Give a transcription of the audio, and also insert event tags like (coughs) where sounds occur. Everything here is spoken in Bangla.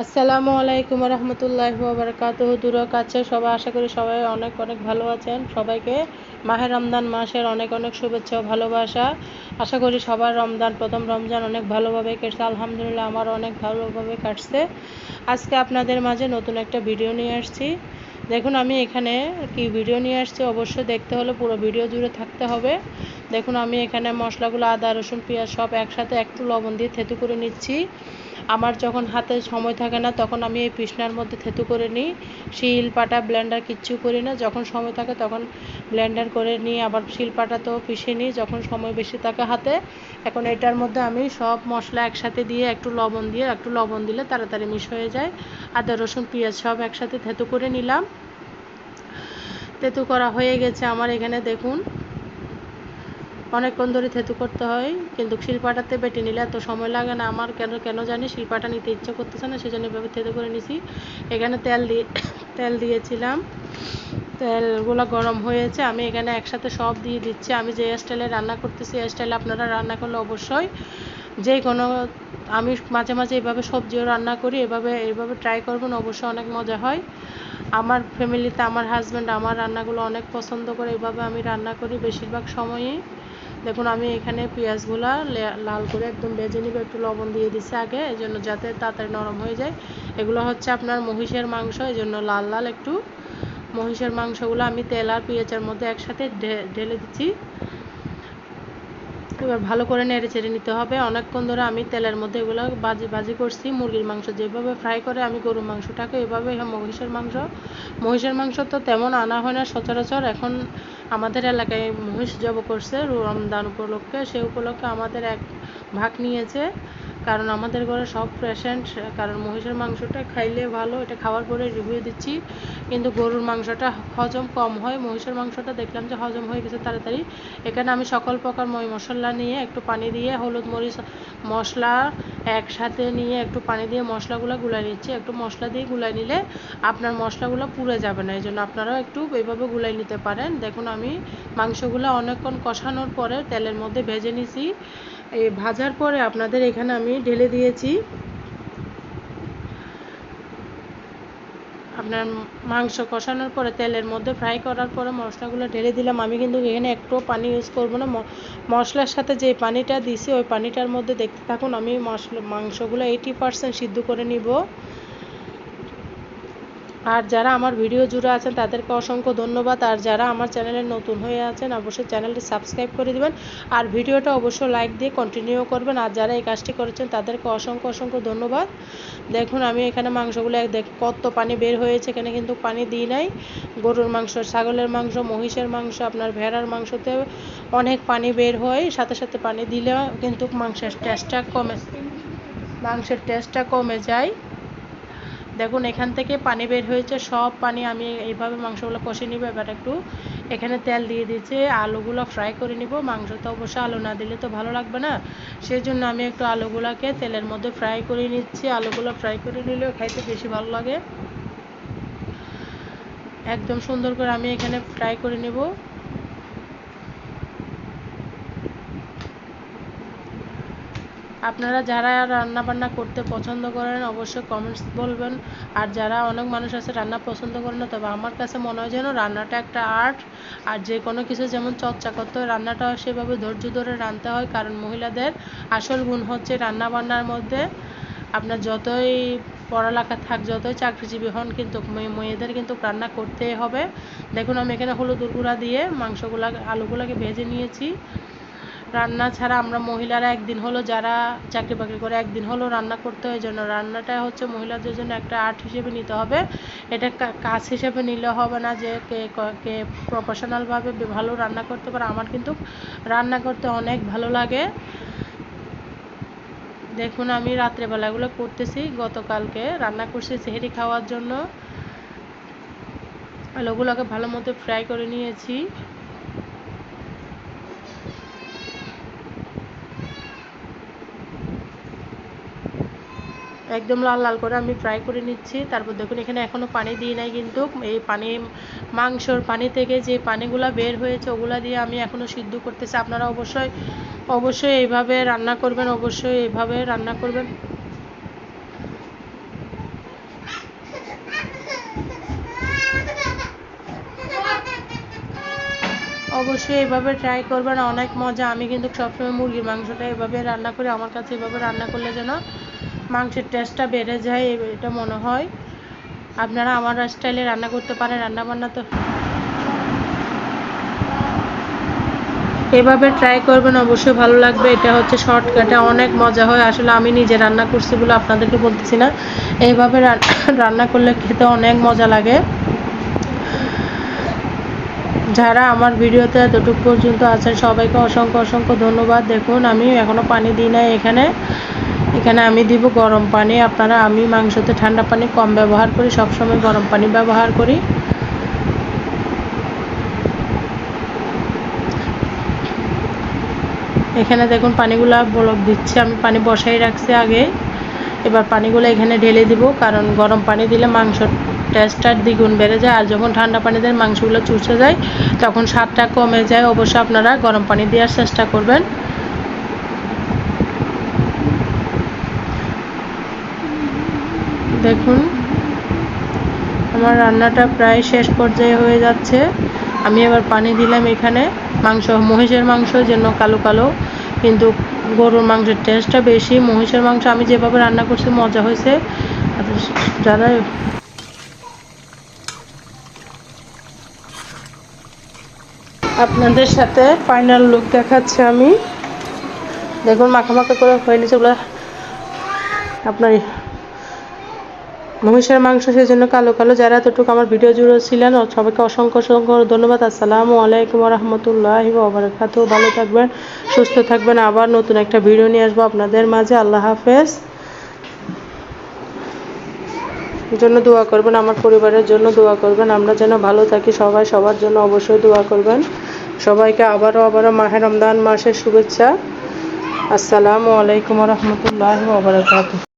আসসালামু আলাইকুম রহমতুল্লাহ বারকাত দূর কাছে সবাই, আশা করি সবাই অনেক অনেক ভালো আছেন। সবাইকে মাহের রমদান মাসের অনেক অনেক শুভেচ্ছা ভালোবাসা। আশা করি সবার রমদান প্রথম রমজান অনেক ভালোভাবে কেটছে। আলহামদুলিল্লাহ আমার অনেক ভালোভাবে কাটছে। আজকে আপনাদের মাঝে নতুন একটা ভিডিও নিয়ে আসছি। দেখুন, আমি এখানে কি ভিডিও নিয়ে আসছি, অবশ্যই দেখতে হলে পুরো ভিডিও জুড়ে থাকতে হবে। দেখুন, আমি এখানে মশলাগুলো, আদা, রসুন, পেঁয়াজ সব একসাথে একটু লবণ দিয়ে থেতু করে নিচ্ছি। আমার যখন হাতে সময় থাকে না, তখন আমি এই পিসনার মধ্যে থেতু করে নিই। শিল পাটা ব্লেন্ডার কিচ্ছু করি না। যখন সময় থাকে তখন ব্লেন্ডার করে নিই আবার শিল পাটা তো পিষে নিই, যখন সময় বেশি থাকে হাতে। এখন এটার মধ্যে আমি সব মশলা একসাথে দিয়ে একটু লবণ দিয়ে, একটু লবণ দিলে তাড়াতাড়ি মিশ হয়ে যায়। আদা, রসুন, পেঁয়াজ সব একসাথে থেতু করে নিলাম। তেতু করা হয়ে গেছে আমার এখানে, দেখুন। অনেকক্ষণ ধরে থেতু করতে হয়, কিন্তু শিল্পাটাতে বেটে নিলে এত সময় লাগে না। আমার কেন কেন জানি শিল্পাটা নিতে ইচ্ছা করতেছে না, সেজন্য এভাবে থেতু করে নিছি। এখানে তেল দিয়ে তেল দিয়েছিলাম। তেলগুলো গরম হয়েছে, আমি এখানে একসাথে সব দিয়ে দিচ্ছি। আমি যে স্টাইলে রান্না করতেছি স্টাইলে আপনারা রান্না করলে অবশ্যই যে কোনো, আমি মাঝে মাঝে এভাবে সবজিও রান্না করি, এভাবে এভাবে ট্রাই করবেন, অবশ্যই অনেক মজা হয়। আমার ফ্যামিলিতে আমার হাজব্যান্ড আমার রান্নাগুলো অনেক পছন্দ করে, এভাবে আমি রান্না করি বেশিরভাগ সময়ই। দেখুন, আমি এখানে পেঁয়াজগুলো লাল করে একদম ভেজে নিব, একটু লবণ দিয়ে দিছি আগে এই জন্য যাতে তাড়াতাড়ি নরম হয়ে যায়। এগুলো হচ্ছে আপনার মহিষের মাংস এই জন্য লাল লাল একটু মহিষের মাংসগুলো আমি তেল আর পেঁয়াজের মধ্যে একসাথে ঢেলে দিচ্ছি। এবার ভালো করে নেড়ে চেড়ে নিতে হবে। অনেকক্ষণ ধরে আমি তেলের মধ্যে এগুলো বাজি বাজি করছি। মুরগির মাংস যেভাবে ফ্রাই করে, আমি গরুর মাংসটাকে এভাবে মহিষের মাংস। মহিষের মাংস তো তেমন আনা হয় না সচরাচর। এখন আমাদের এলাকায় মহিষ জব করছে রমদান উপলক্ষে। সে উপলক্ষে আমাদের এক ভাগ নিয়েছে। কারণ আমাদের ঘরে সব পেশেন্ট কারণ মহিষের মাংসটা খাইলে ভালো, এটা খাওয়ার পরে রিভিউ দিচ্ছি। কিন্তু গরুর মাংসটা হজম কম হয়, মহিষের মাংসটা দেখলাম যে হজম হয়ে গেছে তাড়াতাড়ি। এখানে আমি সকল প্রকার মই মশলা নিয়ে একটু পানি দিয়ে হলুদ মরিচ, মশলা একসাথে নিয়ে একটু পানি দিয়ে মশলাগুলো গুলাই নিচ্ছি। একটু মশলা দিয়ে গুলাই নিলে আপনার মশলাগুলো পুড়ে যাবে না। এই জন্য আপনারাও একটু এইভাবে গুলাই নিতে পারেন। দেখুন, আমি মাংসগুলো অনেকক্ষণ কষানোর পরে তেলের মধ্যে ভেজে নিছি। এই ভাজার পরে আপনাদের এখানে আমি ঢেলে দিয়েছি। আপনার মাংস কষানোর পরে, তেলের মধ্যে ফ্রাই করার পরে মশলাগুলো ঢেলে দিলাম। আমি কিন্তু এখানে একটুও পানি ইউজ করব না। মশলার সাথে যে পানিটা দিছি, ওই পানিটার মধ্যে দেখতে থাকুন, আমি মশলা, মাংসগুলো এইটি পার্সেন্ট সিদ্ধ করে নিব। আর যারা আমার ভিডিও জুড়ে আছেন, তাদেরকে অসংখ্য ধন্যবাদ। আর যারা আমার চ্যানেলে নতুন হয়ে আছেন, অবশ্যই চ্যানেলটি সাবস্ক্রাইব করে দেবেন। আর ভিডিওটা অবশ্যই লাইক দিয়ে কন্টিনিউ করবেন। আর যারা এই কাজটি করেছেন, তাদেরকে অসংখ্য অসংখ্য ধন্যবাদ। দেখুন, আমি এখানে মাংসগুলো দেখ, কত পানি বের হয়েছে। এখানে কিন্তু পানি দিই নাই। গরুর মাংস, ছাগলের মাংস, মহিষের মাংস, আপনার ভেড়ার মাংসতে অনেক পানি বের হয়। সাথে সাথে পানি দিলেও কিন্তু মাংসের টেস্টটা কমে, মাংসের টেস্টটা কমে যায়। দেখুন, এখান থেকে পানি বের হয়েছে, সব পানি আমি এইভাবে মাংসগুলো কষে নিব। এবার একটু এখানে তেল দিয়ে দিয়েছি, আলুগুলো ফ্রাই করে নিব। মাংস তো অবশ্যই আলু না দিলে তো ভালো লাগবে না। সেই জন্য আমি একটু আলুগুলোকে তেলের মধ্যে ফ্রাই করে নিচ্ছি। আলুগুলো ফ্রাই করে নিলেও খাইতে বেশি ভালো লাগে। একদম সুন্দর করে আমি এখানে ফ্রাই করে নেব। আপনারা যারা রান্না বান্না করতে পছন্দ করেন, অবশ্যই কমেন্টস বলবেন। আর যারা অনেক মানুষ আছে, রান্না পছন্দ করে না, তবে আমার কাছে মনে হয় যেন রান্নাটা একটা আর্ট আর যে কোনো কিছু যেমন চর্চা করতে হয়, রান্নাটা সেভাবে ধৈর্য ধরে রাঁধতে হয়, কারণ মহিলাদের আসল গুণ হচ্ছে রান্না বান্নার মধ্যে আপনার যতই পড়ালেখা থাক, যতই চাকরিজীবী হন, কিন্তু মেয়েদের কিন্তু রান্না করতেই হবে। দেখুন, আমি এখানে হলুদ গুঁড়া দিয়ে মাংসগুলা, আলুগুলাকে ভেজে নিয়েছি। রান্না ছাড়া আমরা মহিলারা একদিন হলো যারা চাকরি বাকরি করে একদিন হলো রান্না করতে হয় জন্য। রান্নাটা হচ্ছে মহিলাদের জন্য একটা আর্ট হিসেবে নিতে হবে। এটা কাজ হিসেবে নিলে হবে না যে কে কে প্রফেশনালভাবে ভালো রান্না করতে পারে। আমার কিন্তু রান্না করতে অনেক ভালো লাগে। দেখুন আমি রাত্রেবেলাগুলো করতেছি, গতকালকে রান্না করছি সেহেরি খাওয়ার জন্য। আলুগুলোকে ভালো মতো ফ্রাই করে নিয়েছি। একদম লাল লাল করে আমি ফ্রাই করে নিচ্ছি। তারপর দেখুন, এখানে এখনও পানি দিই নাই কিন্তু এই পানি, মাংসর পানি থেকে যে পানিগুলো বের হয়েছে, ওগুলো দিয়ে আমি এখনও সিদ্ধ করতেছি। আপনারা অবশ্যই অবশ্যই এইভাবে রান্না করবেন, অবশ্যই এইভাবে রান্না করবেন। অবশ্যই এভাবে ট্রাই করবেন, অনেক মজা। আমি কিন্তু সবসময় মুরগির মাংসটা এভাবে রান্না করি, আমার কাছে এভাবে রান্না করলে যেন মাংসের টেস্টটা বেড়ে যায় এটা মনে হয়। আপনারা আমার স্টাইলে রান্না করতে পারেন রান্না বান্না তো। এভাবে ট্রাই করবেন, অবশ্যই ভালো লাগবে। এটা হচ্ছে শর্টকাটে অনেক মজা হয়। আসলে আমি নিজে রান্না করছি বলে আপনাদেরকে বলতেছি না। এইভাবে (coughs) রান্না করলে খেতে অনেক মজা লাগে। যারা আমার ভিডিওতে এতটুকু পর্যন্ত আছেন, সবাইকে অসংখ্য অসংখ্য ধন্যবাদ। দেখুন, আমি এখনও পানি দিই নাই এখানে। এখানে আমি দিব গরম পানি। আপনারা, আমি মাংসতে ঠান্ডা পানি কম ব্যবহার করি, সবসময় গরম পানি ব্যবহার করি। এখানে দেখুন পানিগুলা বলক দিচ্ছে, আমি পানি বসাই রাখছি আগে। এবার পানিগুলো এখানে ঢেলে দিব, কারণ গরম পানি দিলে মাংস টেস্টটা দ্বিগুণ বেড়ে যায়। আর যখন ঠান্ডা পানি দিয়ে মাংসগুলো চুষে যায়, তখন স্বাদটা কমে যায়। অবশ্যই আপনারা গরম পানি দেওয়ার চেষ্টা করবেন। দেখুন। আমার রান্নাটা প্রায় শেষ পর্যায়ে হয়ে যাচ্ছে। আমি এবার পানি দিলাম এখানে মাংস, মহিষের মাংস জন্য কালো কালো, কিন্তু গরুর মাংসের টেস্টটা বেশি। মহিষের মাংস আমি যেভাবে রান্না করছি, মজা হয়েছে। যারা আপনাদের সাথে ফাইনাল লুক দেখাচ্ছি আমি। দেখুন, মাখা মাখা করে হয়ে নিচ্ছে ওগুলো আপনার মহিষের মাংস সেই জন্য কালো কালো। যারা এতটুকু আমার ভিডিও জুড়ে ছিলেন, সবাইকে অসংখ্য অসংখ্য ধন্যবাদ। আসসালামু আলাইকুম রহমতুল্লাহ ওবরাকাতু ভালো থাকবেন, সুস্থ থাকবেন। আবার নতুন একটা ভিডিও নিয়ে আসব আপনাদের মাঝে। আল্লাহ হাফেজ। জন্য দোয়া করবেন, আমার পরিবারের জন্য দোয়া করবেন। আমরা যেন ভালো থাকি, সবাই সবার জন্য অবশ্যই দোয়া করবেন। সবাইকে আবারও আবারও মাহে রমদান মাসের শুভেচ্ছা। আসসালামু আলাইকুম রহমতুল্লাহ ওবরাকাতু